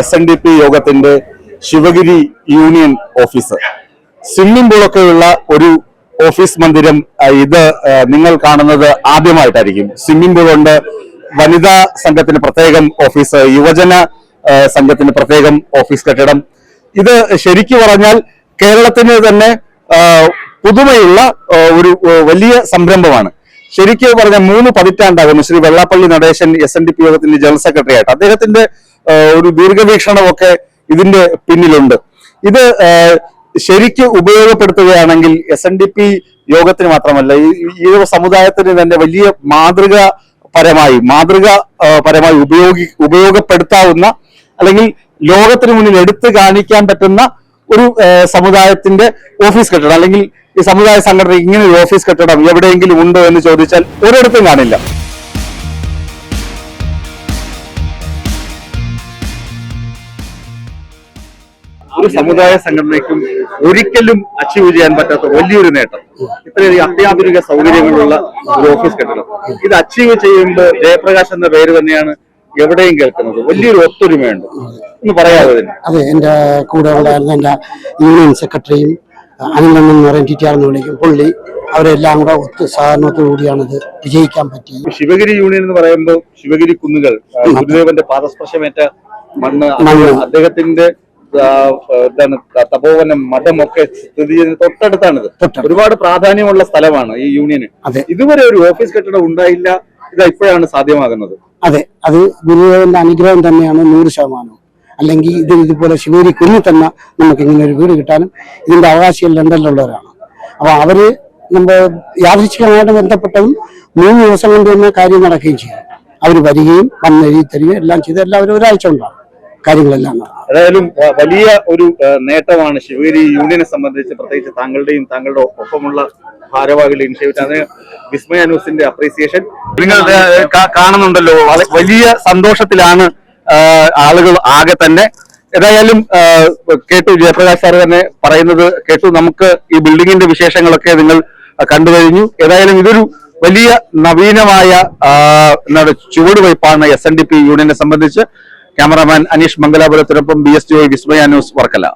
S N D P യോഗത്തിന്റെ Sivagiri union office. Swimming പൂളൊക്കെയുള്ള ഒരു ഓഫീസ് മന്ദിരം ഇത് നിങ്ങൾ കാണുന്നത് ആദ്യമായിട്ടായിരിക്കും. സ്വിമ്മിംഗ് പൂൾ ഉണ്ട്. വനിതാ സംഘത്തിന് പ്രത്യേകം ഓഫീസ് യുവജന സംഘത്തിന് പ്രത്യേകം ഓഫീസ് കെട്ടിടം. ഇത് ശരിക്കു പറഞ്ഞാൽ കേരളത്തിന് തന്നെ പുതുമയുള്ള ഒരു വലിയ സംരംഭമാണ്. ശരിക്ക് പറഞ്ഞ മൂന്ന് പതിറ്റാണ്ടാകുന്നു Shri Vellappally Natesan S N D P യോഗത്തിന്റെ ജനറൽ സെക്രട്ടറി ആയിട്ട്. അദ്ദേഹത്തിന്റെ ഒരു ദീർഘവീക്ഷണമൊക്കെ ഇതിന്റെ പിന്നിലുണ്ട്. ഇത് ശരിക്കും ഉപയോഗപ്പെടുത്തുകയാണെങ്കിൽ എസ് എൻ ഡി പി യോഗത്തിന് മാത്രമല്ല ഈ ഒരു സമുദായത്തിന് തന്നെ വലിയ മാതൃക പരമായി മാതൃക പരമായി ഉപയോഗി ഉപയോഗപ്പെടുത്താവുന്ന അല്ലെങ്കിൽ ലോകത്തിന് മുന്നിൽ എടുത്തു കാണിക്കാൻ പറ്റുന്ന ഒരു സമുദായത്തിന്റെ ഓഫീസ് കെട്ടിടം അല്ലെങ്കിൽ ഈ സമുദായ സംഘടന ഇങ്ങനെ ഒരു ഓഫീസ് കെട്ടിടം എവിടെയെങ്കിലും ഉണ്ടോ എന്ന് ചോദിച്ചാൽ ഒരിടത്തും കാണില്ല. ഒരു സമുദായ സംഘടനയ്ക്കും ഒരിക്കലും അച്ചീവ് ചെയ്യാൻ പറ്റാത്ത വലിയൊരു നേട്ടം. ഇത്രയധികം അത്യാധുനിക സൗകര്യങ്ങളുള്ള ഒരു ഓഫീസ് കെട്ടിടം. ഇത് അച്ചീവ് ചെയ്യുമ്പോൾ ജയപ്രകാശ് എന്ന പേര് തന്നെയാണ് എവിടെയും കേൾക്കുന്നത്. വലിയൊരു ഒത്തൊരുമയുണ്ട്. എന്ന് പറയാതെ അതെ എന്റെ കൂടെ ഉണ്ടായിരുന്ന എന്റെ യൂണിയൻ സെക്രട്ടറിയും അനിലൻ എന്ന് പറയും ടിറ്റിയാർ എന്ന് വിളിക്കും. പുള്ളി അവരെല്ലാം കൂടെ ഒത്തു സഹകരണത്തോടു കൂടിയാണ് വിജയിക്കാൻ പറ്റിയത് ശിവഗിരി യൂണിയൻ എന്ന് പറയുമ്പോൾ ശിവഗിരി കുന്നുകൾ ഗുരുദേവന്റെ പാദസ്പർശമേറ്റ മണ്ണ്. അദ്ദേഹത്തിന്റെ എന്താണ് ഒക്കെ തപോവനം മഠമൊക്കെ സ്ഥിതി ചെയ്യുന്ന തൊട്ടടുത്താണിത് ഒരുപാട് പ്രാധാന്യമുള്ള സ്ഥലമാണ് ഈ യൂണിയന്. ഇതുവരെ ഒരു ഓഫീസ് കെട്ടിടം ഉണ്ടായില്ല ഇതാ ഇപ്പോഴാണ് സാധ്യമാകുന്നത്. അതെ അത് ഗുരുദേവന്റെ അനുഗ്രഹം തന്നെയാണ് നൂറ് ശതമാനം അല്ലെങ്കിൽ ഇത് ഇതുപോലെ ശിവേരി കുഞ്ഞു തന്നെ നമുക്ക് ഇങ്ങനെ ഒരു വീട് കിട്ടാനും ഇതിന്റെ അവകാശികൾ ലണ്ടനിലുള്ളവരാണ് അപ്പൊ അവർ നമ്മൾ യാദൃശ്ചികമായിട്ട് ബന്ധപ്പെട്ടതും മൂന്ന് ദിവസം കൊണ്ട് തന്നെ കാര്യം നടക്കുകയും ചെയ്യും. അവർ വരികയും വന്ന് എഴുതി തരികയും എല്ലാം ചെയ്ത് എല്ലാവരും ഒരാഴ്ച ഉണ്ടാവും കാര്യങ്ങളെല്ലാം ഏതായാലും വലിയ ഒരു നേട്ടമാണ് ശിവഗിരി യൂണിയനെ സംബന്ധിച്ച് പ്രത്യേകിച്ച് താങ്കളുടെയും താങ്കളുടെ ഒപ്പമുള്ള ഭാരവാഹികളുടെയും അതിന് വിസ്മയ ന്യൂസിന്റെ അപ്രീസിയേഷൻ നിങ്ങൾ കാണുന്നുണ്ടല്ലോ. വലിയ സന്തോഷത്തിലാണ് ആളുകൾ ആകെ തന്നെ ഏതായാലും കേട്ടു ജയപ്രകാശ് സാർ തന്നെ പറയുന്നത് കേട്ടു. നമുക്ക് ഈ ബിൽഡിങ്ങിന്റെ വിശേഷങ്ങളൊക്കെ നിങ്ങൾ കണ്ടു കഴിഞ്ഞു. ഏതായാലും ഇതൊരു വലിയ നവീനമായ എന്താണ് ചുവടുവയ്പ്പാണ് എസ് എൻ ഡി പി യൂണിയനെ സംബന്ധിച്ച് cameraman Aneesh മംഗലാപുരത്തിനൊപ്പം B S T Vismaya news Varkala.